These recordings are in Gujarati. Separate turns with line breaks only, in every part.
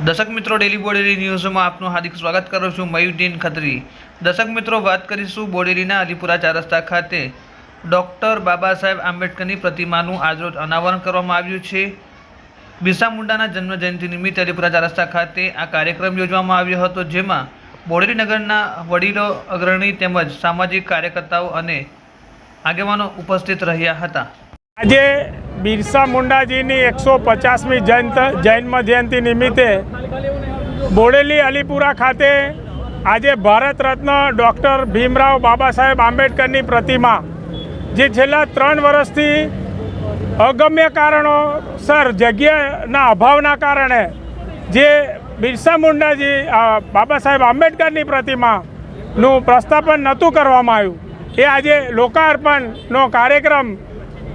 દર્શક મિત્રો ડેલી બોડેલી ન્યૂઝમાં આપનું હાર્દિક સ્વાગત કરું છું મયુદ્દીન ખત્રી. દર્શક મિત્રો, વાત કરીશું બોડેલીના અલીપુરા ચાર રસ્તા ખાતે. ડૉક્ટર બાબા સાહેબ આંબેડકરની પ્રતિમાનું આજરોજ અનાવરણ કરવામાં આવ્યું છે. બિરસા મુંડાના જન્મજયંતિ નિમિત્તે અલીપુરા ચાર રસ્તા ખાતે આ કાર્યક્રમ યોજવામાં આવ્યો હતો, જેમાં બોડેલી નગરના વડીલો, અગ્રણી તેમજ સામાજિક કાર્યકર્તાઓ અને આગેવાનો ઉપસ્થિત રહ્યા હતા.
આજે બિરસા મુંડાજીની એકસો પચાસમી જન્મ જયંતિ નિમિત્તે બોડેલી અલીપુરા ખાતે આજે ભારત રત્ન ડૉક્ટર ભીમરાવ બાબા સાહેબ આંબેડકરની પ્રતિમા, જે છેલ્લા ત્રણ વર્ષથી અગમ્ય કારણોસર જગ્યાના અભાવના કારણે જે બિરસા મુંડાજી બાબા સાહેબ આંબેડકરની પ્રતિમાનું પ્રસ્થાપન નહોતું કરવામાં આવ્યું, એ આજે લોકાર્પણનો કાર્યક્રમ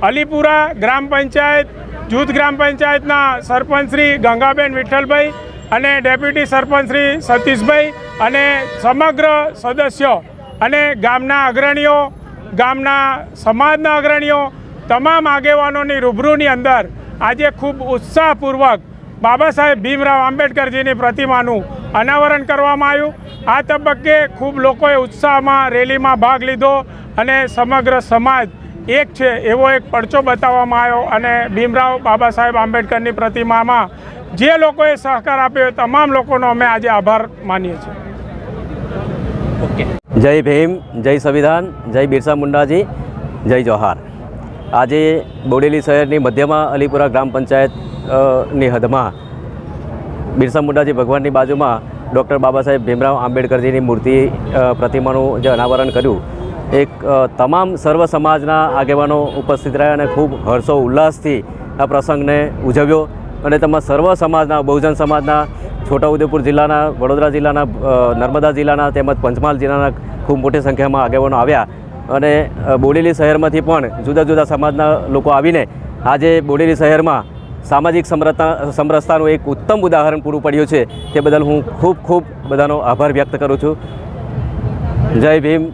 અલીપુરા ગ્રામ પંચાયત, જૂથ ગ્રામ પંચાયતના સરપંચ શ્રી ગંગાબેન વિઠ્ઠલભાઈ અને ડેપ્યુટી સરપંચ શ્રી સતીશભાઈ અને સમગ્ર સદસ્યો અને ગામના અગ્રણીઓ, ગામના સમાજના અગ્રણીઓ, તમામ આગેવાનોની રૂબરૂની અંદર આજે ખૂબ ઉત્સાહપૂર્વક બાબા સાહેબ ભીમરાવ આંબેડકરજીની પ્રતિમાનું અનાવરણ કરવામાં આવ્યું. આ તબક્કે ખૂબ લોકોએ ઉત્સાહમાં રેલીમાં ભાગ લીધો અને સમગ્ર સમાજ એક છે એવો એક પડચો બતાવવામાં આવ્યો અને ભીમરાવ બાબા સાહેબ આંબેડકરની પ્રતિમામાં જે લોકોએ સહકાર આપ્યો તમામ લોકોનો અમે આજે આભાર માનીએ છીએ.
જય ભીમ જય સંવિધાન જય બિરસા મુંડાજી જય જોહાર આજે બોડેલી શહેરની મધ્યમાં અલીપુરા ગ્રામ પંચાયતની હદમાં બિરસા મુંડાજી ભગવાનની બાજુમાં ડૉક્ટર બાબા સાહેબ ભીમરાવ આંબેડકરજીની મૂર્તિ પ્રતિમાનું જે અનાવરણ કર્યું એક તમામ સર્વ સમાજના આગેવાનો ઉપસ્થિત રહ્યા અને ખૂબ હર્ષો ઉલ્લાસથી આ પ્રસંગને ઉજવ્યો. અને તેમાં સર્વ સમાજના, બહુજન સમાજના, છોટાઉદેપુર જિલ્લાના, વડોદરા જિલ્લાના નર્મદા જિલ્લાના તેમજ પંચમહાલ જિલ્લાના ખૂબ મોટી સંખ્યામાં આગેવાનો આવ્યા. અને બોડેલી શહેરમાંથી પણ જુદા જુદા સમાજના લોકો આવીને આજે બોડેલી શહેરમાં સામાજિક સમરસતા સમરસતાનું એક ઉત્તમ ઉદાહરણ પૂરું પડ્યું છે. તે બદલ હું ખૂબ ખૂબ બધાનો આભાર વ્યક્ત કરું છું. જય ભીમ.